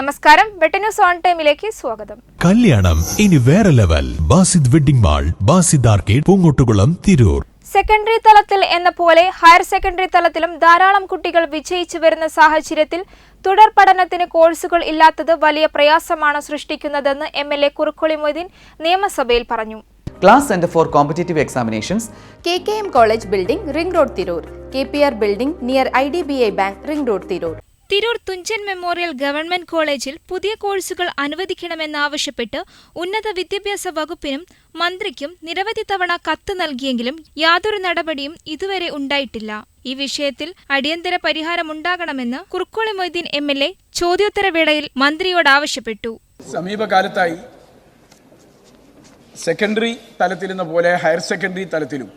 നമസ്കാരം. വെട്ടന്യൂസ് ഓൺ ടൈമിലേക്ക് സ്വാഗതം. കല്യാണം. ഇനി വേറെ level. Basid wedding mall Basid arcade Poongottukulam Tirur. Secondary തലത്തിൽ എന്ന പോലെ ഹയർ സെക്കൻഡറി തലത്തിലും ധാരാളം കുട്ടികൾ വിജയിച്ചു വരുന്ന സാഹചര്യത്തിൽ തുടർ പഠനത്തിന് കോഴ്സുകൾ ഇല്ലാത്തത് വലിയ പ്രയാസമാണ് സൃഷ്ടിക്കുന്നതെന്ന് M L A Kurukkoli Moideen നിയമസഭയിൽ പറഞ്ഞു. Class centre for competitive examinations. K K M college building ring road Tirur. K P R building near I D B I bank ring road Tirur. Tirur Thunchan memorial government കോളേജിൽ പുതിയ കോഴ്സുകൾ അനുവദിക്കണമെന്നാവശ്യപ്പെട്ട് ഉന്നത വിദ്യാഭ്യാസ വകുപ്പിനും മന്ത്രിക്കും നിരവധി തവണ കത്ത് നൽകിയെങ്കിലും യാതൊരു നടപടിയും ഇതുവരെ ഉണ്ടായിട്ടില്ല. ഈ വിഷയത്തിൽ അടിയന്തര പരിഹാരമുണ്ടാകണമെന്ന് Kurukkoli Moideen M L A ചോദ്യോത്തരവേളയിൽ മന്ത്രിയോട് ആവശ്യപ്പെട്ടു. സമീപകാലത്തായി സെക്കൻഡറി തലത്തിലെന്ന പോലെ ഹയർ സെക്കൻഡറി തലത്തിലും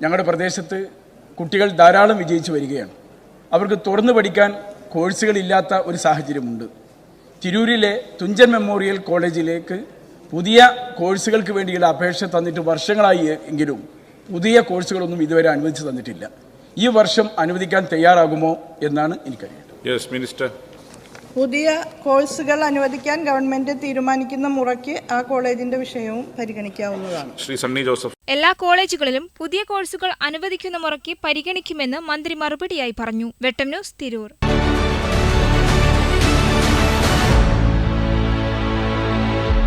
ഞങ്ങളുടെ പ്രദേശത്ത് കുട്ടികൾ ധാരാളം വിജയിച്ചു വരികയാണ്. അവർക്ക് തുറന്നു പഠിക്കാൻ കോഴ്സുകളില്ലാത്ത ഒരു സാഹചര്യമുണ്ട്. തിരൂരിലെ തുഞ്ചൻ മെമ്മോറിയൽ കോളേജിലേക്ക് പുതിയ കോഴ്സുകൾക്ക് വേണ്ടിയുള്ള അപേക്ഷ തന്നിട്ട് വർഷങ്ങളായി എങ്കിലും പുതിയ കോഴ്സുകളൊന്നും ഇതുവരെ അനുവദിച്ചു തന്നിട്ടില്ല. ഈ വർഷം അനുവദിക്കാൻ തയ്യാറാകുമോ എന്നാണ് എനിക്കറിയേണ്ടത്. Minister. പുതിയ കോഴ്സുകൾ അനുവദിക്കാൻ ഗവൺമെന്റ് തീരുമാനിക്കുന്ന മുറയ്ക്ക് ആ കോളേജിന്റെ വിഷയവും പരിഗണിക്കാവുന്നതാണ്. Shri Sunny Joseph. എല്ലാ കോളേജുകളിലും പുതിയ കോഴ്സുകൾ അനുവദിക്കുന്ന മുറയ്ക്ക് പരിഗണിക്കുമെന്ന് മന്ത്രി മറുപടിയായി പറഞ്ഞു. വെട്ടം ന്യൂസ് തിരൂർ.